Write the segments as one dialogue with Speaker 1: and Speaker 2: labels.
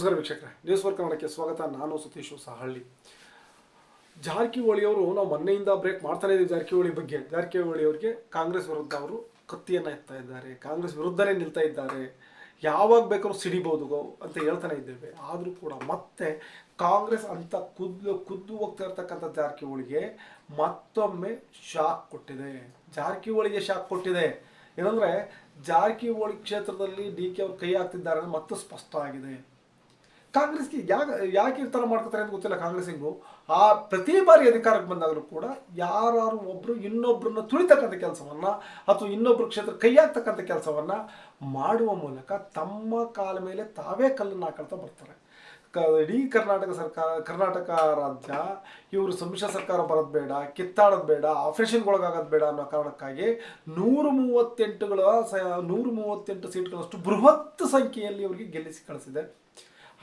Speaker 1: ನಮಸ್ಕಾರ ವೀಕ್ಷಕರೇ, news work ಕನ್ನಡಕ್ಕೆ ಸ್ವಾಗತ. ನಾನು ಸತೀಶು ಸಹಳ್ಳಿ ಜಾರಕಿಹೊಳಿ ಅವರು ನಾವು ಮೊನ್ನೆಯಿಂದ ಬ್ರೇಕ್ ಮಾಡ್ತಾನೆ ಇದ್ದೀವಿ ಜಾರಕಿಹೊಳಿ ಬಗ್ಗೆ. ಜಾರಕಿಹೊಳಿ ಅವರಿಗೆ ಕಾಂಗ್ರೆಸ್ ವಿರುದ್ಧ ಅವರು ಕತ್ತಿಯನ್ನು ಎತ್ತಾ ಇದ್ದಾರೆ. ಕಾಂಗ್ರೆಸ್ ವಿರುದ್ಧನೇ ನಿಲ್ತಾ ಇದ್ದಾರೆ. ಯಾವಾಗ ಬೇಕಾದ್ರೂ ಸಿಡಿಬೋದು ಅಂತ ಹೇಳ್ತಾನೆ ಇದ್ದೇವೆ. ಆದರೂ ಕೂಡ ಮತ್ತೆ ಕಾಂಗ್ರೆಸ್ ಅಂತ ಕುದ್ದು ಕುದ್ದು ಹೋಗ್ತಾ ಇರ್ತಕ್ಕಂಥ ಜಾರಕಿಹೊಳಿಗೆ ಮತ್ತೊಮ್ಮೆ ಶಾಕ್ ಕೊಟ್ಟಿದೆ. ಜಾರಕಿಹೊಳಿಗೆ ಶಾಕ್ ಕೊಟ್ಟಿದೆ. ಏನಂದ್ರೆ ಜಾರಕಿಹೊಳಿ ಕ್ಷೇತ್ರದಲ್ಲಿ ಡಿ ಕೆ ಅವರು ಕೈ ಹಾಕ್ತಿದ್ದಾರೆ ಮತ್ತೆ ಸ್ಪಷ್ಟ ಆಗಿದೆ. ಕಾಂಗ್ರೆಸ್ಗೆ ಯಾಕೆ ಯಾಕೆ ಈ ಥರ ಮಾಡ್ತಾರೆ ಅಂತ ಗೊತ್ತಿಲ್ಲ ಕಾಂಗ್ರೆಸ್ಸಿಂಗು. ಆ ಪ್ರತಿ ಬಾರಿ ಅಧಿಕಾರಕ್ಕೆ ಬಂದಾಗಲೂ ಕೂಡ ಯಾರು ಒಬ್ಬರು ಇನ್ನೊಬ್ಬರನ್ನ ತುಳಿತಕ್ಕಂಥ ಕೆಲಸವನ್ನ ಅಥವಾ ಇನ್ನೊಬ್ಬರ ಕ್ಷೇತ್ರ ಕೈ ಹಾಕ್ತಕ್ಕಂಥ ಕೆಲಸವನ್ನ ಮಾಡುವ ಮೂಲಕ ತಮ್ಮ ಕಾಲ ಮೇಲೆ ತಾವೇ ಕಲ್ಲನ್ನು ಹಾಕೊಳ್ತಾ ಬರ್ತಾರೆ. ಕ, ಇಡೀ ಕರ್ನಾಟಕ ಸರ್ಕಾರ ಕರ್ನಾಟಕ ರಾಜ್ಯ ಇವರು ಸಮ್ಮಿಶ್ರ ಸರ್ಕಾರ ಬರೋದು ಬೇಡ, ಕಿತ್ತಾಡೋದು ಬೇಡ, ಆಪರೇಷನ್ಗೊಳಗಾಗೋದು ಬೇಡ ಅನ್ನೋ ಕಾರಣಕ್ಕಾಗಿ ನೂರು ಮೂವತ್ತೆಂಟುಗಳ ಸ, ನೂರು ಮೂವತ್ತೆಂಟು ಸೀಟ್ಗಳಷ್ಟು ಬೃಹತ್ ಸಂಖ್ಯೆಯಲ್ಲಿ ಅವರಿಗೆ ಗೆಲ್ಲಿಸಿ ಕಳಿಸಿದೆ.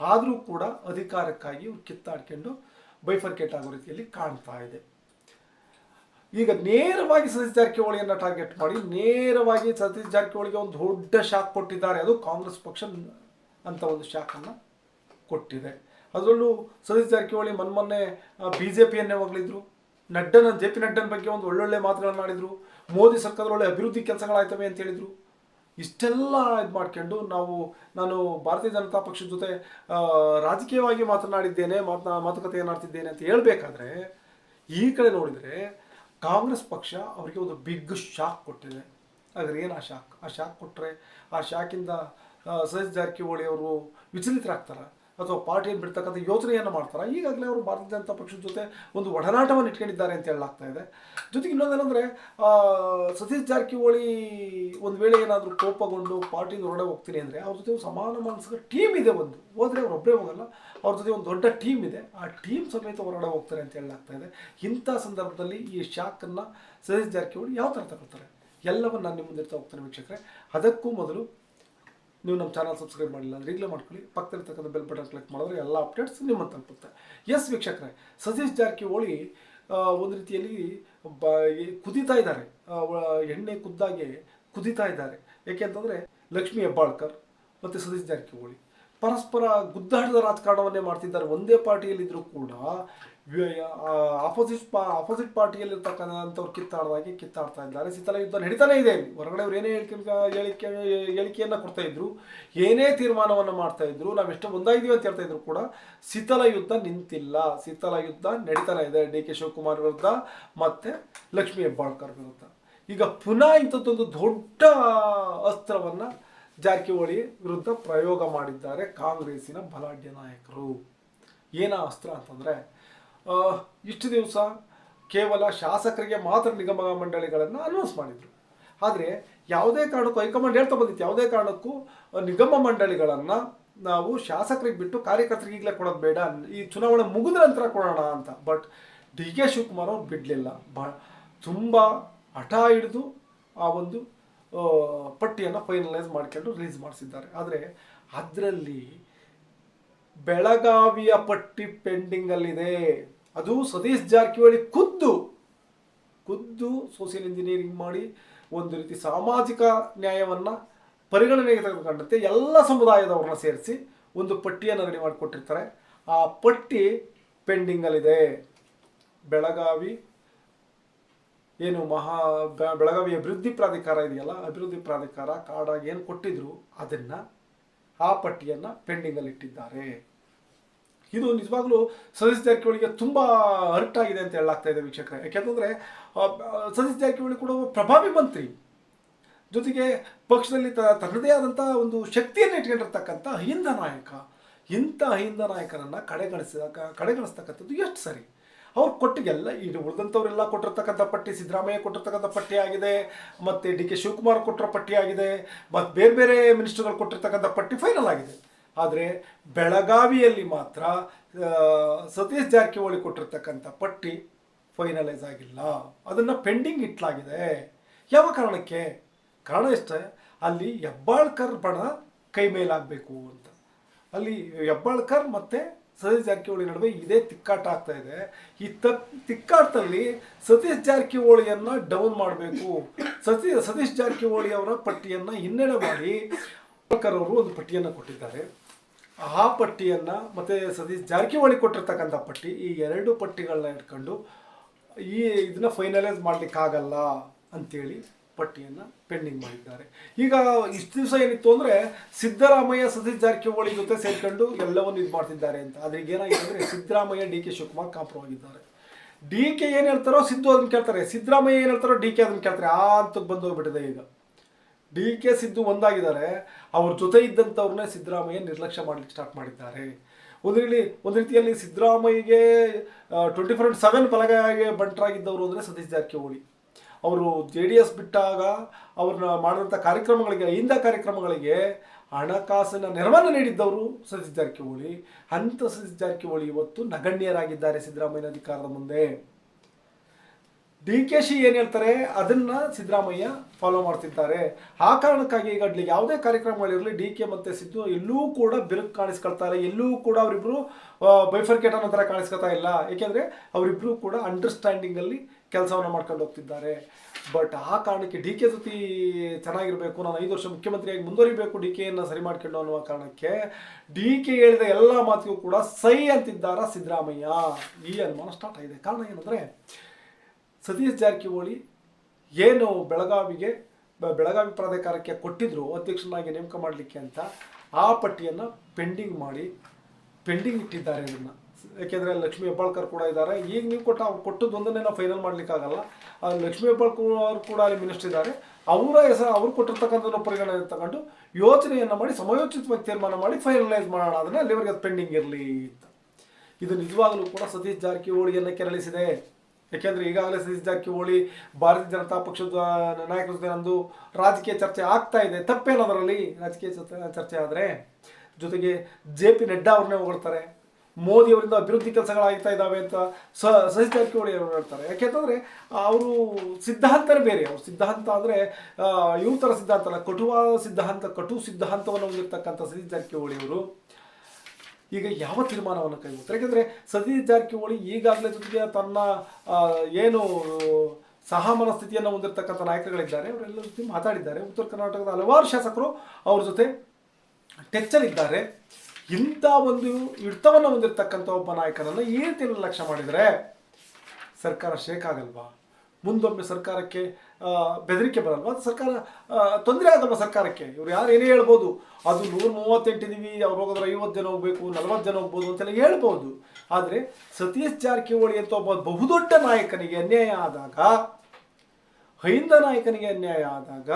Speaker 1: ಆದರೂ ಕೂಡ ಅಧಿಕಾರಕ್ಕಾಗಿ ಇವ್ರು ಕಿತ್ತಾಡ್ಕೊಂಡು ಬೈಫರ್ಕೇಟ್ ಆಗೋ ರೀತಿಯಲ್ಲಿ ಕಾಣ್ತಾ ಇದೆ. ಈಗ ನೇರವಾಗಿ ಸತೀಶ್ ಜಾರಕಿಹೊಳಿಯನ್ನು ಟಾರ್ಗೆಟ್ ಮಾಡಿ, ನೇರವಾಗಿ ಸತೀಶ್ ಜಾರಕಿಹೊಳಿಗೆ ಒಂದು ದೊಡ್ಡ ಶಾಕ್ ಕೊಟ್ಟಿದ್ದಾರೆ. ಅದು ಕಾಂಗ್ರೆಸ್ ಪಕ್ಷ ಅಂತ ಒಂದು ಶಾಕನ್ನು ಕೊಟ್ಟಿದೆ. ಅದರಲ್ಲೂ ಸತೀಶ್ ಜಾರಕಿಹೊಳಿ ಮೊನ್ನೆ ಬಿ ಜೆ ಪಿಯನ್ನೇ ಹೋಗಲಿದ್ರು ನಡ್ಡನ, ಜೆ ಪಿ ನಡ್ಡನ ಬಗ್ಗೆ ಒಂದು ಒಳ್ಳೊಳ್ಳೆ ಮಾತುಗಳನ್ನು ಆಡಿದ್ರು. ಮೋದಿ ಸರ್ಕಾರದ ಒಳ್ಳೆ ಅಭಿವೃದ್ಧಿ ಕೆಲಸಗಳಾಯ್ತವೆ ಅಂತ ಹೇಳಿದ್ರು. ಇಷ್ಟೆಲ್ಲ ಇದು ಮಾಡ್ಕೊಂಡು ನಾವು, ನಾನು ಭಾರತೀಯ ಜನತಾ ಪಕ್ಷದ ಜೊತೆ ರಾಜಕೀಯವಾಗಿ ಮಾತನಾಡಿದ್ದೇನೆ ಮಾತನಾ ಮಾತುಕತೆ ಏನಾಡ್ತಿದ್ದೇನೆ ಅಂತ ಹೇಳಬೇಕಾದ್ರೆ, ಈ ಕಡೆ ನೋಡಿದರೆ ಕಾಂಗ್ರೆಸ್ ಪಕ್ಷ ಅವರಿಗೆ ಒಂದು ಬಿಗ್ ಶಾಕ್ ಕೊಟ್ಟಿದೆ. ಆದರೆ ಏನು ಆ ಶಾಕ್ ಆ ಶಾಕ್ ಕೊಟ್ಟರೆ ಆ ಶಾಕಿಂದ ಸತೀಶ್ ಜಾರಕಿಹೊಳಿ ಅವರು ವಿಚಲಿತರಾಗ್ತಾರ? ಅಥವಾ ಪಾರ್ಟಿಯನ್ನು ಬಿಡ್ತಕ್ಕಂಥ ಯೋಚನೆಯನ್ನು ಮಾಡ್ತಾರೆ? ಈಗಾಗಲೇ ಅವರು ಭಾರತೀಯ ಜನತಾ ಪಕ್ಷದ ಜೊತೆ ಒಂದು ಒಡನಾಟವನ್ನು ಇಟ್ಕೊಂಡಿದ್ದಾರೆ ಅಂತ ಹೇಳಲಾಗ್ತಾ ಇದೆ. ಜೊತೆಗೆ ಇನ್ನೊಂದೇನೆಂದರೆ ಸತೀಶ್ ಜಾರಕಿಹೊಳಿ ಒಂದು ವೇಳೆ ಏನಾದರೂ ಕೋಪಗೊಂಡು ಪಾರ್ಟಿಯಿಂದ ಹೊರಡೆ ಹೋಗ್ತೀನಿ ಅಂದರೆ ಅವ್ರ ಜೊತೆ ಸಮಾನ ಮನಸ್ಸಿಗೆ ಟೀಮ್ ಇದೆ ಒಂದು. ಹೋದರೆ ಅವ್ರು ಒಬ್ಬರೇ ಹೋಗಲ್ಲ. ಅವ್ರ ಜೊತೆ ಒಂದು ದೊಡ್ಡ ಟೀಮ್ ಇದೆ. ಆ ಟೀಮ್ ಸಮೇತ ಹೊರಗಡೆ ಹೋಗ್ತಾರೆ ಅಂತ ಹೇಳಲಾಗ್ತಾ ಇದೆ. ಇಂಥ ಸಂದರ್ಭದಲ್ಲಿ ಈ ಶಾಕನ್ನು ಸತೀಶ್ ಜಾರಕಿಹೊಳಿ ಯಾವ ಥರ ತಗೊಳ್ತಾರೆ? ಎಲ್ಲವನ್ನು ನಾನು ನಿಮ್ಮ ಮುಂದಿರ್ತಾ ಹೋಗ್ತೇನೆ ವೀಕ್ಷಕರೇ. ಅದಕ್ಕೂ ಮೊದಲು ನೀವು ನಮ್ಮ ಚಾನಲ್ ಸಬ್ಸ್ಕ್ರೈಬ್ ಮಾಡಿಲ್ಲ ಅಂದರೆ ಈಗಲೇ ಮಾಡ್ಕೊಳ್ಳಿ. ಪಕ್ಕದಲ್ಲಿರ್ತಕ್ಕಂಥ ಬೆಲ್ ಬಟನ್ ಕ್ಲಿಕ್ ಮಾಡಿದ್ರೆ ಎಲ್ಲ ಅಪ್ಡೇಟ್ಸ್ ನಿಮ್ಮ ತಲುಪುತ್ತೆ. ಎಸ್ ವೀಕ್ಷಕರೇ, ಸತೀಶ್ ಜಾರಕಿಹೊಳಿ ಒಂದು ರೀತಿಯಲ್ಲಿ ಬ ಕುದೀತಾ ಇದ್ದಾರೆ. ಎಣ್ಣೆ ಕುದ್ದಾಗೆ ಕುದೀತಾ ಇದ್ದಾರೆ. ಏಕೆಂತಂದರೆ ಲಕ್ಷ್ಮೀ ಹೆಬ್ಬಾಳ್ಕರ್ ಮತ್ತು ಸತೀಶ್ ಜಾರಕಿಹೊಳಿ ಪರಸ್ಪರ ಗುದ್ದಾಟದ ರಾಜಕಾರಣವನ್ನೇ ಮಾಡ್ತಿದ್ದಾರೆ. ಒಂದೇ ಪಾರ್ಟಿಯಲ್ಲಿದ್ದರೂ ಕೂಡ ಆಪೋಸಿಟ್ ಪಾ ಆಪೋಸಿಟ್ ಪಾರ್ಟಿಯಲ್ಲಿರ್ತಕ್ಕಂಥವ್ರು ಕಿತ್ತಾಡ್ದಾಗೆ ಕಿತ್ತಾಡ್ತಾ ಇದ್ದಾರೆ. ಶೀತಲ ಯುದ್ಧ ನಡೀತಾನೆ ಇದೆ. ಹೊರಗಡೆಯವ್ರು ಏನೇ ಹೇಳಿಕೆ ಹೇಳಿಕೆ ಹೇಳಿಕೆಯನ್ನು ಕೊಡ್ತಾ ಇದ್ರು, ಏನೇ ತೀರ್ಮಾನವನ್ನು ಮಾಡ್ತಾ ಇದ್ರು ನಾವು ಎಷ್ಟು ಒಂದಾಗಿದ್ದೀವಿ ಅಂತ ಹೇಳ್ತಾ ಇದ್ರು ಕೂಡ ಶೀತಲ ಯುದ್ಧ ನಿಂತಿಲ್ಲ. ಸೀತಲ ಯುದ್ಧ ನಡೀತಾನೆ ಇದೆ ಡಿ ಕೆ ಶಿವಕುಮಾರ್ ವಿರುದ್ಧ ಮತ್ತೆ ಲಕ್ಷ್ಮೀ ಹೆಬ್ಬಾಳ್ಕರ್ ವಿರುದ್ಧ. ಈಗ ಪುನಃ ಇಂಥದ್ದೊಂದು ದೊಡ್ಡ ಅಸ್ತ್ರವನ್ನ ಜಾರಕಿಹೊಳಿ ವಿರುದ್ಧ ಪ್ರಯೋಗ ಮಾಡಿದ್ದಾರೆ ಕಾಂಗ್ರೆಸ್ಸಿನ ಬಲಾಢ್ಯ ನಾಯಕರು. ಏನ ಅಸ್ತ್ರ ಅಂತಂದರೆ ಇಷ್ಟು ದಿವಸ ಕೇವಲ ಶಾಸಕರಿಗೆ ಮಾತ್ರ ನಿಗಮ ಮಂಡಳಿಗಳನ್ನು ಅನೌನ್ಸ್ ಮಾಡಿದರು. ಆದರೆ ಯಾವುದೇ ಕಾರಣಕ್ಕೂ ಹೈಕಮಾಂಡ್ ಹೇಳ್ತಾ ಬಂದಿತ್ತು. ಯಾವುದೇ ಕಾರಣಕ್ಕೂ ನಿಗಮ ಮಂಡಳಿಗಳನ್ನು ನಾವು ಶಾಸಕರಿಗೆ ಬಿಟ್ಟು ಕಾರ್ಯಕರ್ತರಿಗೆ ಈಗಲೇ ಕೊಡೋದು ಬೇಡ. ಈ ಚುನಾವಣೆ ಮುಗಿದ ನಂತರ ಕೊಡೋಣ ಅಂತ. ಬಟ್ ಡಿ ಕೆ ಶಿವಕುಮಾರ್ ಅವ್ರು ಬಿಡಲಿಲ್ಲ. ಬ, ತುಂಬ ಹಠ ಹಿಡಿದು ಆ ಒಂದು ಪಟ್ಟಿಯನ್ನು ಫೈನಲೈಸ್ ಮಾಡ್ಕೊಂಡು ರಿಲೀಸ್ ಮಾಡಿಸಿದ್ದಾರೆ. ಆದರೆ ಅದರಲ್ಲಿ ಬೆಳಗಾವಿಯ ಪಟ್ಟಿ ಪೆಂಡಿಂಗ್ ಅಲ್ಲಿದೆ. ಅದು ಸತೀಶ್ ಜಾರಕಿಹೊಳಿ ಖುದ್ದು ಖುದ್ದು ಸೋಷಿಯಲ್ ಇಂಜಿನಿಯರಿಂಗ್ ಮಾಡಿ ಒಂದು ರೀತಿ ಸಾಮಾಜಿಕ ನ್ಯಾಯವನ್ನು ಪರಿಗಣನೆಗೆ ತೆಗೆದುಕೊಂಡಂತೆ ಎಲ್ಲ ಸಮುದಾಯದವ್ರನ್ನ ಸೇರಿಸಿ ಒಂದು ಪಟ್ಟಿಯನ್ನು ರೆಡಿ ಮಾಡಿಕೊಟ್ಟಿರ್ತಾರೆ. ಆ ಪಟ್ಟಿ ಪೆಂಡಿಂಗಲ್ಲಿದೆ. ಬೆಳಗಾವಿ ಏನು ಮಹಾ ಬೆಳಗಾವಿ ಅಭಿವೃದ್ಧಿ ಪ್ರಾಧಿಕಾರ ಇದೆಯಲ್ಲ, ಅಭಿವೃದ್ಧಿ ಪ್ರಾಧಿಕಾರ ಕಾರ್ಡಾಗಿ ಏನು ಕೊಟ್ಟಿದ್ರು ಅದನ್ನು ಆ ಪಟ್ಟಿಯನ್ನು ಪೆಂಡಿಂಗಲ್ಲಿ ಇಟ್ಟಿದ್ದಾರೆ ಇದು ನಿಜವಾಗ್ಲೂ ಸತೀಶ್ ಜಾರಕಿಹೊಳಿಗೆ ತುಂಬ ಹರ್ಟ್ ಆಗಿದೆ ಅಂತ ಹೇಳಲಾಗ್ತಾ ಇದೆ ವೀಕ್ಷಕರೇ. ಯಾಕೆಂತಂದರೆ ಸತೀಶ್ ಜಾರಕಿಹೊಳಿ ಕೂಡ ಪ್ರಭಾವಿ ಮಂತ್ರಿ. ಜೊತೆಗೆ ಪಕ್ಷದಲ್ಲಿ ತನ್ನದೇ ಆದಂಥ ಒಂದು ಶಕ್ತಿಯನ್ನು ಇಟ್ಕೊಂಡಿರ್ತಕ್ಕಂಥ ಅಹಿಂದ ನಾಯಕ. ಇಂಥ ಅಹಿಂದ ನಾಯಕರನ್ನು ಕಡೆಗಣಿಸಿದ ಕಡೆಗಣಿಸ್ತಕ್ಕಂಥದ್ದು ಎಷ್ಟು ಸರಿ. ಅವ್ರು ಕೊಟ್ಟಿಗೆಲ್ಲ ಇದು ಉಳಿದಂಥವರೆಲ್ಲ ಕೊಟ್ಟಿರ್ತಕ್ಕಂಥ ಪಟ್ಟಿ, ಸಿದ್ದರಾಮಯ್ಯ ಕೊಟ್ಟಿರ್ತಕ್ಕಂಥ ಪಟ್ಟಿ ಆಗಿದೆ, ಮತ್ತು ಡಿ ಕೆ ಶಿವಕುಮಾರ್ ಕೊಟ್ಟಿರೋ ಪಟ್ಟಿ ಆಗಿದೆ ಮತ್ತು ಬೇರೆ ಬೇರೆ ಮಿನಿಸ್ಟರ್ಗಳು ಕೊಟ್ಟಿರ್ತಕ್ಕಂಥ ಪಟ್ಟಿ ಫೈನಲ್ ಆಗಿದೆ. ಆದರೆ ಬೆಳಗಾವಿಯಲ್ಲಿ ಮಾತ್ರ ಸತೀಶ್ ಜಾರಕಿಹೊಳಿ ಕೊಟ್ಟಿರ್ತಕ್ಕಂಥ ಪಟ್ಟಿ ಫೈನಲೈಸ್ ಆಗಿಲ್ಲ. ಅದನ್ನು ಪೆಂಡಿಂಗ್ ಇಟ್ಲಾಗಿದೆ. ಯಾವ ಕಾರಣಕ್ಕೆ? ಕಾರಣ ಇಷ್ಟೇ ಅಲ್ಲಿ ಹೆಬ್ಬಾಳ್ಕರ್ ಬಣ ಕೈ ಮೇಲಾಗಬೇಕು ಅಂತ. ಅಲ್ಲಿ ಹೆಬ್ಬಾಳ್ಕರ್ ಮತ್ತು ಸತೀಶ್ ಜಾರಕಿಹೊಳಿ ನಡುವೆ ಇದೇ ತಿಕ್ಕಾಟ ಆಗ್ತಾ ಇದೆ. ಈ ತಕ್ ತಿಕ್ಕಾಟದಲ್ಲಿ ಸತೀಶ್ ಜಾರಕಿಹೊಳಿಯನ್ನು ಡೌನ್ ಮಾಡಬೇಕು. ಸತೀ, ಸತೀಶ್ ಜಾರಕಿಹೊಳಿ ಅವರ ಪಟ್ಟಿಯನ್ನು ಹಿನ್ನೆಡೆ ಮಾಡಿ ಅವರು ಒಂದು ಪಟ್ಟಿಯನ್ನು ಕೊಟ್ಟಿದ್ದಾರೆ. ಆ ಪಟ್ಟಿಯನ್ನು ಮತ್ತು ಸತೀಶ್ ಜಾರಕಿಹೊಳಿ ಕೊಟ್ಟಿರ್ತಕ್ಕಂಥ ಪಟ್ಟಿ, ಈ ಎರಡು ಪಟ್ಟಿಗಳನ್ನ ಇಟ್ಕೊಂಡು ಈ ಇದನ್ನ ಫೈನಲೈಸ್ ಮಾಡಲಿಕ್ಕಾಗಲ್ಲ ಅಂತೇಳಿ ಪಟ್ಟಿಯನ್ನು ಪೆಂಡಿಂಗ್ ಮಾಡಿದ್ದಾರೆ. ಈಗ ಇಷ್ಟು ದಿವಸ ಏನಿತ್ತು ಅಂದರೆ ಸಿದ್ದರಾಮಯ್ಯ, ಸತೀಶ್ ಜಾರಕಿಹೊಳಿ ಜೊತೆ ಸೇರಿಕೊಂಡು ಎಲ್ಲವನ್ನು ಇದು ಮಾಡ್ತಿದ್ದಾರೆ ಅಂತ. ಆದರೆ ಈಗ ಏನಾಗಿದೆ ಅಂದರೆ Siddaramaiah, D K Shivakumar compromise ಆಗಿದ್ದಾರೆ ಡಿ ಕೆ ಏನು ಹೇಳ್ತಾರೋ ಸಿದ್ದು ಅದನ್ನು ಕೇಳ್ತಾರೆ. ಸಿದ್ದರಾಮಯ್ಯ ಏನು ಹೇಳ್ತಾರೋ ಡಿ ಕೆ ಅದನ್ನು ಕೇಳ್ತಾರೆ. ಆ ಹಂತಕ್ಕೆ ಬಂದು ಈಗ. ಡಿ ಕೆ ಸಿದ್ದು ಒಂದಾಗಿದ್ದಾರೆ. ಅವ್ರ ಜೊತೆ ಇದ್ದಂಥವ್ರನ್ನೇ ಸಿದ್ದರಾಮಯ್ಯ ನಿರ್ಲಕ್ಷ್ಯ ಮಾಡಲಿಕ್ಕೆ ಸ್ಟಾರ್ಟ್ ಮಾಡಿದ್ದಾರೆ. ಒಂದು ರೀತಿ, ಒಂದು ರೀತಿಯಲ್ಲಿ ಸಿದ್ದರಾಮಯ್ಯಗೆ ಟ್ವೆಂಟಿ ಫೋರ್ ಇಂಟು ಸೆವೆನ್ ಬಲಗಾಗಿ ಬಂಟರಾಗಿದ್ದವರು ಅಂದರೆ ಸತೀಶ್ ಜಾರಕಿಹೊಳಿ. ಅವರು ಜೆ ಡಿ ಎಸ್ ಬಿಟ್ಟಾಗ ಅವ್ರನ್ನ ಮಾಡಿದಂಥ ಕಾರ್ಯಕ್ರಮಗಳಿಗೆ, ಅಹಿಂದ ಕಾರ್ಯಕ್ರಮಗಳಿಗೆ ಹಣಕಾಸಿನ ನೆರವನ್ನು ನೀಡಿದ್ದವರು ಸತೀಶ್ ಜಾರಕಿಹೊಳಿ. ಅಂಥ ಸತೀಶ್ ಜಾರಕಿಹೊಳಿ ಇವತ್ತು ನಗಣ್ಯರಾಗಿದ್ದಾರೆ ಸಿದ್ದರಾಮಯ್ಯ ಅಧಿಕಾರದ ಮುಂದೆ. ಡಿ ಕೆ ಶಿ ಏನು ಹೇಳ್ತಾರೆ? ಅದನ್ನ ಸಿದ್ದರಾಮಯ್ಯ ಫಾಲೋ ಮಾಡ್ತಿದ್ದಾರೆ. ಆ ಕಾರಣಕ್ಕಾಗಿ ಈಗ ಯಾವುದೇ ಕಾರ್ಯಕ್ರಮಗಳಿರಲಿ ಡಿ ಕೆ ಮತ್ತೆ ಸಿದ್ದು ಎಲ್ಲೂ ಕೂಡ ಬಿರುಕು ಕಾಣಿಸ್ಕೊಳ್ತಾರೆ ಎಲ್ಲೂ ಕೂಡ ಅವರಿಬ್ಬರು ಬೈಫರ್ಕೇಟ್ ಅನ್ನೋ ಥರ ಕಾಣಿಸ್ಕೊಳ್ತಾ ಇಲ್ಲ. ಏಕೆಂದರೆ ಅವರಿಬ್ರು ಕೂಡ ಅಂಡರ್ಸ್ಟ್ಯಾಂಡಿಂಗ್ ಅಲ್ಲಿ ಕೆಲಸವನ್ನು ಮಾಡ್ಕೊಂಡು ಹೋಗ್ತಿದ್ದಾರೆ. ಬಟ್ ಆ ಕಾರಣಕ್ಕೆ ಡಿ ಕೆ ಜೊತೆ ಚೆನ್ನಾಗಿರಬೇಕು, ನಾನು ಐದು ವರ್ಷ ಮುಖ್ಯಮಂತ್ರಿಯಾಗಿ ಮುಂದುವರಿಬೇಕು ಡಿ ಕೆಯನ್ನು ಸರಿ ಮಾಡ್ಕೊಂಡು ಅನ್ನುವ ಕಾರಣಕ್ಕೆ ಡಿ ಕೆ ಹೇಳಿದ ಎಲ್ಲ ಮಾತಿಗೂ ಕೂಡ ಸೈ ಅಂತಿದ್ದಾರ ಸಿದ್ದರಾಮಯ್ಯ? ಈ ಅನುಮಾನ ಸ್ಟಾರ್ಟ್ ಆಗಿದೆ. ಕಾರಣ ಏನಂದರೆ ಸತೀಶ್ ಜಾರಕಿಹೊಳಿ ಏನು ಬೆಳಗಾವಿಗೆ ಬೆಳಗಾವಿ ಪ್ರಾಧಿಕಾರಕ್ಕೆ ಕೊಟ್ಟಿದ್ರು, ಅಧ್ಯಕ್ಷನಾಗಿ ನೇಮಕ ಮಾಡಲಿಕ್ಕೆ ಅಂತ ಆ ಪಟ್ಟಿಯನ್ನು ಪೆಂಡಿಂಗ್ ಮಾಡಿ, ಪೆಂಡಿಂಗ್ ಇಟ್ಟಿದ್ದಾರೆ ಇದನ್ನು ಯಾಕೆಂದರೆ ಲಕ್ಷ್ಮೀ ಹೆಬ್ಬಾಳ್ಕರ್ ಕೂಡ ಇದ್ದಾರೆ. ಈಗ ನೀವು ಕೊಟ್ಟ, ಅವ್ರು ಕೊಟ್ಟದ್ದು ಒಂದನ್ನೇ ನಾವು ಫೈನಲ್ ಮಾಡಲಿಕ್ಕಾಗಲ್ಲ. ಲಕ್ಷ್ಮೀ ಹೆಬ್ಬಾಳ್ಕರ್ ಅವರು ಕೂಡ ಅಲ್ಲಿ ಮಿನಿಸ್ಟರ್ ಇದ್ದಾರೆ. ಅವರ ಹೆಸರು, ಅವ್ರು ಕೊಟ್ಟಿರ್ತಕ್ಕಂಥದ್ದು ಪರಿಗಣನೆ ತಗೊಂಡು ಯೋಚನೆಯನ್ನು ಮಾಡಿ, ಸಮಯೋಚಿತವಾಗಿ ತೀರ್ಮಾನ ಮಾಡಿ ಫೈನಲೈಸ್ ಮಾಡೋಣ. ಅದನ್ನು ಅಲ್ಲಿವರೆಗೆ ಅದು ಪೆಂಡಿಂಗ್ ಇರಲಿ ಅಂತ. ಇದು ನಿಜವಾಗಲೂ ಕೂಡ ಸತೀಶ್ ಜಾರಕಿಹೊಳಿಯನ್ನು ಕೆರಳಿಸಿದೆ. ಯಾಕೆಂದ್ರೆ ಈಗಾಗಲೇ ಸತೀಶ್ ಜಾರಕಿಹೊಳಿ ಭಾರತೀಯ ಜನತಾ ಪಕ್ಷದ ನಾಯಕರ ಜೊತೆ ರಾಜಕೀಯ ಚರ್ಚೆ ಆಗ್ತಾ ಇದೆ. ತಪ್ಪೇನದರಲ್ಲಿ ರಾಜಕೀಯ ಚರ್ಚೆ- ಆದರೆ? ಜೊತೆಗೆ ಜೆ ಪಿ ನಡ್ಡಾ ಅವ್ರನ್ನೇ ಹೊಗಳ್ತಾರೆ. ಮೋದಿ ಅವರಿಂದ ಅಭಿವೃದ್ಧಿ ಕೆಲಸಗಳಾಗ್ತಾ ಇದ್ದಾವೆ ಅಂತ ಸ ಸತೀಶ್ ಜಾರಕಿಹೊಳಿ ಅವರು ಹೇಳ್ತಾರೆ. ಯಾಕೆಂತಂದ್ರೆ ಅವರು ಸಿದ್ಧಾಂತನೇ ಬೇರೆ. ಅವ್ರ ಸಿದ್ಧಾಂತ ಅಂದರೆ ಯುವತರ ಸಿದ್ಧಾಂತ ಅಲ್ಲ. ಕಟುವಾದ ಸಿದ್ಧಾಂತ, ಕಟು ಸಿದ್ಧಾಂತವನ್ನು ಹೊಂದಿರತಕ್ಕಂಥ ಸತೀಶ್ ಜಾರಕಿಹೊಳಿ ಅವರು ಈಗ ಯಾವ ತೀರ್ಮಾನವನ್ನು ಕೈಗೊಳ್ತಾರೆ? ಯಾಕೆಂದರೆ ಸತೀಶ್ ಜಾರಕಿಹೊಳಿ ಈಗಾಗಲೇ ಜೊತೆಗೆ ತನ್ನ ಏನು ಸಹಮನ ಸ್ಥಿತಿಯನ್ನು ಹೊಂದಿರತಕ್ಕಂಥ ನಾಯಕರುಗಳಿದ್ದಾರೆ. ಅವರೆಲ್ಲರ ಜೊತೆ ಮಾತಾಡಿದ್ದಾರೆ. ಉತ್ತರ ಕರ್ನಾಟಕದ ಹಲವಾರು ಶಾಸಕರು ಅವ್ರ ಜೊತೆ ಟೆಚ್ಚಲ್ಲಿದ್ದಾರೆ ಇಂಥ ಒಂದು ಹಿಡಿತವನ್ನು ಹೊಂದಿರತಕ್ಕಂಥ ಒಬ್ಬ ನಾಯಕನನ್ನು ಈ ರೀತಿ ನಿರ್ಲಕ್ಷ್ಯ ಮಾಡಿದರೆ ಸರ್ಕಾರ ಶೇಕ್ ಆಗಲ್ವಾ? ಮುಂದೊಮ್ಮೆ ಸರ್ಕಾರಕ್ಕೆ ಬೆದರಿಕೆ ಬರಲ್ವಾ? ಅದು ಸರ್ಕಾರ ತೊಂದರೆ ಆಗಲ್ವ ಸರ್ಕಾರಕ್ಕೆ. ಇವ್ರು ಯಾರು ಏನೇ ಹೇಳ್ಬೋದು, ಅದು ನೂರ ಮೂವತ್ತೆಂಟಿದೀವಿ ಅವ್ರು ಹೋಗೋದ್ರೆ ಐವತ್ತು ಜನ ಹೋಗ್ಬೇಕು, ನಲ್ವತ್ತು ಜನ ಹೋಗ್ಬೋದು ಅಂತೆಲ್ಲ ಹೇಳ್ಬೋದು. ಆದರೆ ಸತೀಶ್ ಜಾರಕಿಹೊಳಿ ಅಂತ ಒಬ್ಬ ಬಹುದೊಡ್ಡ ನಾಯಕನಿಗೆ ಅನ್ಯಾಯ ಆದಾಗ ಹೈಂದ ನಾಯಕನಿಗೆ ಅನ್ಯಾಯ ಆದಾಗ,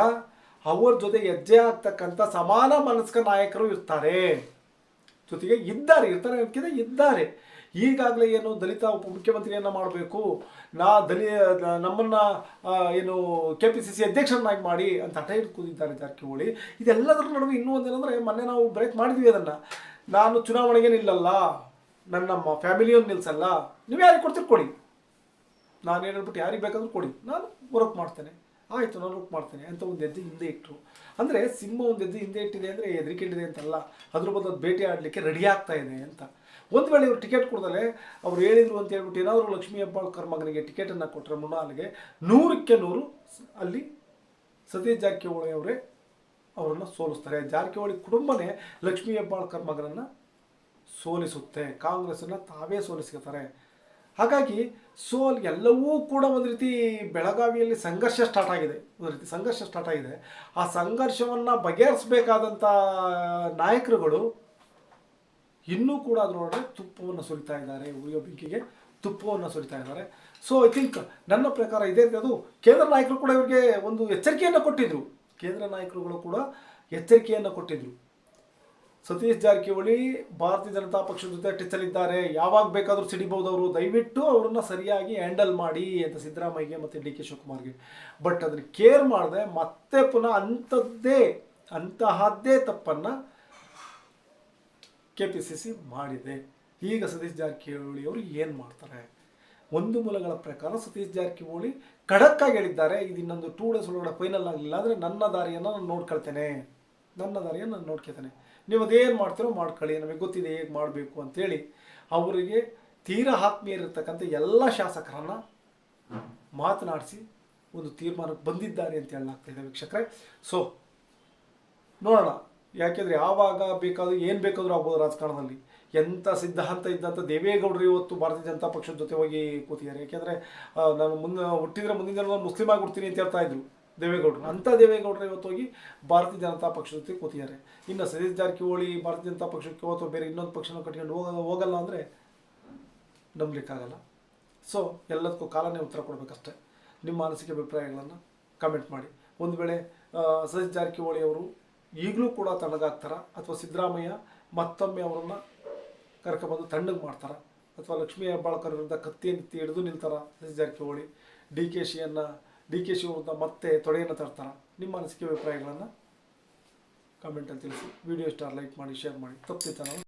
Speaker 1: ಅವರ ಜೊತೆ ಹೆಜ್ಜೆ ಆಗ್ತಕ್ಕಂಥ ಸಮಾನ ಮನಸ್ಕ ನಾಯಕರು ಇರ್ತಾರೆ. ಜೊತೆಗೆ ಇದ್ದಾರೆ, ಇರ್ತಾರೆ ಇದ್ದಾರೆ. ಈಗಾಗಲೇ ಏನು ದಲಿತ ಉಪಮುಖ್ಯಮಂತ್ರಿಯನ್ನ ಮಾಡಬೇಕು. ನಾ ದಲಿ, ನಮ್ಮನ್ನು ಏನು ಕೆ ಪಿ ಸಿ ಸಿ ಅಧ್ಯಕ್ಷರನ್ನಾಗಿ ಮಾಡಿ ಅಂತ ಹಠ ಹಿಡಿದು ಕೂತಿದ್ದಾರೆ ಜಾರಕಿಹೊಳಿ. ಇದೆಲ್ಲದರ ನಡುವೆ ಇನ್ನೂ ಒಂದೇನಂದರೆ ಮೊನ್ನೆ ನಾವು ಬ್ರೇಕ್ ಮಾಡಿದ್ವಿ ಅದನ್ನು. ನಾನು ಚುನಾವಣೆಗೆ ನಿಲ್ಲಲ್ಲ. ನನ್ನ ನಮ್ಮ ಫ್ಯಾಮಿಲಿಯನ್ನು ನಿಲ್ಲಿಸಲ್ಲ ನೀವು ಯಾರಿಗೆ ಕೊಡ್ತೀರಿ ಕೊಡಿ. ನಾನು ಏನು ಹೇಳ್ಬಿಟ್ಟು ಯಾರಿಗೆ ಬೇಕಾದರೂ ಕೊಡಿ. ನಾನು ವರ್ಕ್ ಮಾಡ್ತೇನೆ. ಆಯಿತು, ನಾನು ವರ್ಕ್ ಮಾಡ್ತೇನೆ ಅಂತ ಒಂದು ಹೆಜ್ಜೆ ಹಿಂದೆ ಇಟ್ಟರು ಅಂದರೆ ಸಿಂಹ ಒಂದು ಹೆಜ್ಜೆ ಹಿಂದೆ ಇಟ್ಟಿದೆ ಅಂದರೆ ಹೆದರಿಕೆಟ್ಟಿದೆ ಅಂತಲ್ಲ, ಅದ್ರ ಬದಲು ಭೇಟಿ ಆಡಲಿಕ್ಕೆ ರೆಡಿ ಆಗ್ತಾ ಇದೆ ಅಂತ. ಒಂದು ವೇಳೆ ಇವರು ಟಿಕೆಟ್ ಕೊಡ್ದಲೆ ಅವ್ರು ಹೇಳಿದ್ರು ಅಂತ ಹೇಳ್ಬಿಟ್ಟು ಏನಾದರೂ ಲಕ್ಷ್ಮೀ ಹೆಬ್ಬಾಳ್ಕರ್ ಮಗನಿಗೆ ಟಿಕೆಟನ್ನು ಕೊಟ್ಟರೆ ಮೃಣಾಲ್ಗೆ, ನೂರಕ್ಕೆ ನೂರು ಅಲ್ಲಿ ಸತೀಶ್ ಜಾರಕಿಹೊಳಿ ಅವರೇ ಅವರನ್ನು ಸೋಲಿಸ್ತಾರೆ. ಜಾರಕಿಹೊಳಿ ಕುಟುಂಬನೇ ಲಕ್ಷ್ಮೀ ಹೆಬ್ಬಾಳ್ಕರ್ ಮಗನನ್ನು ಸೋಲಿಸುತ್ತೆ. ಕಾಂಗ್ರೆಸ್ಸನ್ನು ತಾವೇ ಸೋಲಿಸ್ಕೊತಾರೆ. ಹಾಗಾಗಿ ಸೊ ಅಲ್ಲಿ ಎಲ್ಲವೂ ಕೂಡ ಒಂದು ರೀತಿ ಬೆಳಗಾವಿಯಲ್ಲಿ ಸಂಘರ್ಷ ಸ್ಟಾರ್ಟ್ ಆಗಿದೆ. ಒಂದು ರೀತಿ ಸಂಘರ್ಷ ಸ್ಟಾರ್ಟ್ ಆಗಿದೆ. ಆ ಸಂಘರ್ಷವನ್ನು ಬಗೆಹರಿಸಬೇಕಾದಂಥ ನಾಯಕರುಗಳು ಇನ್ನೂ ಕೂಡ ಅದರೊಳಗೆ ತುಪ್ಪವನ್ನು ಸುರಿತಾ ಇದ್ದಾರೆ. ಉರಿಯೋ ಬೆಂಕಿಗೆ ತುಪ್ಪವನ್ನು ಸುರಿತಾ ಇದ್ದಾರೆ. ಸೊ ಐ ಥಿಂಕ್ ನನ್ನ ಪ್ರಕಾರ ಇದೇ ರೀತಿ ಅದು ಕೇಂದ್ರ ನಾಯಕರು ಕೂಡ ಇವರಿಗೆ ಒಂದು ಎಚ್ಚರಿಕೆಯನ್ನು ಕೊಟ್ಟಿದ್ದರು ಕೇಂದ್ರ ನಾಯಕರುಗಳು ಕೂಡ ಎಚ್ಚರಿಕೆಯನ್ನು ಕೊಟ್ಟಿದ್ರು. ಸತೀಶ್ ಜಾರಕಿಹೊಳಿ ಭಾರತೀಯ ಜನತಾ ಪಕ್ಷದ ಜೊತೆ ಅಟ್ಟಿಸಲಿದ್ದಾರೆ ಯಾವಾಗ ಬೇಕಾದರೂ ಸಿಡಿಬಹುದು ಅವರು ದಯವಿಟ್ಟು ಅವರನ್ನ ಸರಿಯಾಗಿ ಹ್ಯಾಂಡಲ್ ಮಾಡಿ ಅಂತ ಸಿದ್ದರಾಮಯ್ಯಗೆ ಮತ್ತು ಡಿ ಕೆ ಶಿವಕುಮಾರ್ಗೆ. ಬಟ್ ಅದನ್ನು ಕೇರ್ ಮಾಡದೆ ಮತ್ತೆ ಪುನಃ ಅಂಥದ್ದೇ, ಅಂತಹದ್ದೇ ತಪ್ಪನ್ನು ಕೆ ಮಾಡಿದೆ. ಈಗ ಸತೀಶ್ ಜಾರಕಿಹೊಳಿ ಅವರು ಏನು ಮಾಡ್ತಾರೆ? ಒಂದು ಮೂಲಗಳ ಪ್ರಕಾರ ಸತೀಶ್ ಜಾರಕಿಹೊಳಿ ಖಡಕ್ಕಾಗಿ ಹೇಳಿದ್ದಾರೆ. ಇದು ಇನ್ನೊಂದು ಟೂ ಡೇಸ್ ಒಳಗಡೆ ಫೈನಲ್ ಆಗಲಿಲ್ಲ ಅಂದರೆ ನನ್ನ ದಾರಿಯನ್ನು ನಾನು ನೋಡ್ಕೊಳ್ತೇನೆ. ನನ್ನ ದಾರಿಯನ್ನು ನಾನು ನೋಡ್ಕೊಳ್ತೇನೆ. ನೀವು ಅದೇನು ಮಾಡ್ತೀರೋ ಮಾಡ್ಕೊಳ್ಳಿ, ನಮಗೆ ಗೊತ್ತಿದೆ ಹೇಗೆ ಮಾಡಬೇಕು ಅಂಥೇಳಿ ಅವರಿಗೆ ತೀರಾ ಆತ್ಮೀಯರಿರ್ತಕ್ಕಂಥ ಎಲ್ಲ ಶಾಸಕರನ್ನು ಮಾತನಾಡಿಸಿ ಒಂದು ತೀರ್ಮಾನಕ್ಕೆ ಬಂದಿದ್ದಾರೆ ಅಂತ ಹೇಳಲಾಗ್ತಾ ಇದೆ ವೀಕ್ಷಕರೇ. ಸೊ ನೋಡೋಣ, ಯಾಕೆಂದರೆ ಯಾವಾಗ ಬೇಕಾದರೂ, ಏನು ಬೇಕಾದರೂ ಆಗ್ಬೋದು ರಾಜಕಾರಣದಲ್ಲಿ. ಎಂಥ ಸಿದ್ಧಾಂತ ಇದ್ದಂಥ ದೇವೇಗೌಡರು ಇವತ್ತು ಭಾರತೀಯ ಜನತಾ ಪಕ್ಷದ ಜೊತೆ ಹೋಗಿ ಕೂತಿದ್ದಾರೆ. ಯಾಕೆಂದರೆ ನಾನು ಮುಂದೆ ಹುಟ್ಟಿದ್ರೆ ಮುಂದಿನ ಮುಸ್ಲಿಮ್ ಮುಸ್ಲಿಂ ಆಗಿಬಿಡ್ತೀನಿ ಅಂತ ಹೇಳ್ತಾ ಇದ್ರು. ದೇವೇಗೌಡರು. ಅಂಥ ದೇವೇಗೌಡರು ಇವತ್ತು ಹೋಗಿ ಭಾರತೀಯ ಜನತಾ ಪಕ್ಷದ ಜೊತೆ ಕೂತಿದ್ದಾರೆ. ಇನ್ನು ಸತೀಶ್ ಜಾರಕಿಹೊಳಿ ಭಾರತೀಯ ಜನತಾ ಪಕ್ಷಕ್ಕೆ ಅಥವಾ ಬೇರೆ ಇನ್ನೊಂದು ಪಕ್ಷನ ಕಟ್ಕೊಂಡು ಹೋಗ, ಹೋಗಲ್ಲ ಅಂದರೆ ನಂಬಲಿಕ್ಕಾಗಲ್ಲ. ಸೊ ಎಲ್ಲದಕ್ಕೂ ಕಾಲನೇ ಉತ್ತರ ಕೊಡಬೇಕಷ್ಟೇ. ನಿಮ್ಮ ಅನಿಸಿಕೆ ಅಭಿಪ್ರಾಯಗಳನ್ನು ಕಮೆಂಟ್ ಮಾಡಿ. ಒಂದು ವೇಳೆ ಸತೀಶ್ ಜಾರಕಿಹೊಳಿ ಅವರು ಈಗಲೂ ಕೂಡ ತಣ್ಣಗಾಗ್ತಾರ? ಅಥವಾ ಸಿದ್ದರಾಮಯ್ಯ ಮತ್ತೊಮ್ಮೆ ಅವರನ್ನು ಕರ್ಕೊಬಂದು ತಣ್ಣಗೆ ಮಾಡ್ತಾರ? ಅಥವಾ ಲಕ್ಷ್ಮೀ ಹೆಬ್ಬಾಳ್ಕರ್ ವಿರುದ್ಧ ಕತ್ತಿಯನ್ನೆತ್ತಿ ಹಿಡಿದು ನಿಲ್ತಾರ ಸತೀಶ್ ಜಾರಕಿಹೊಳಿ? ಡಿ ಕೆ ಶಿಯನ್ನು ಡಿ ಕೆ ಶಿವಮೊಗ್ಗ ಮತ್ತೆ ತೊಡೆಯನ್ನು ತರ್ತಾರ? ನಿಮ್ಮ ಅನಿಸಿಕೆ ಅಭಿಪ್ರಾಯಗಳನ್ನು ಕಮೆಂಟಲ್ಲಿ ತಿಳಿಸಿ. ವಿಡಿಯೋ ಇಷ್ಟ ಲೈಕ್ ಮಾಡಿ ಶೇರ್ ಮಾಡಿ. ತಪ್ಪಿತ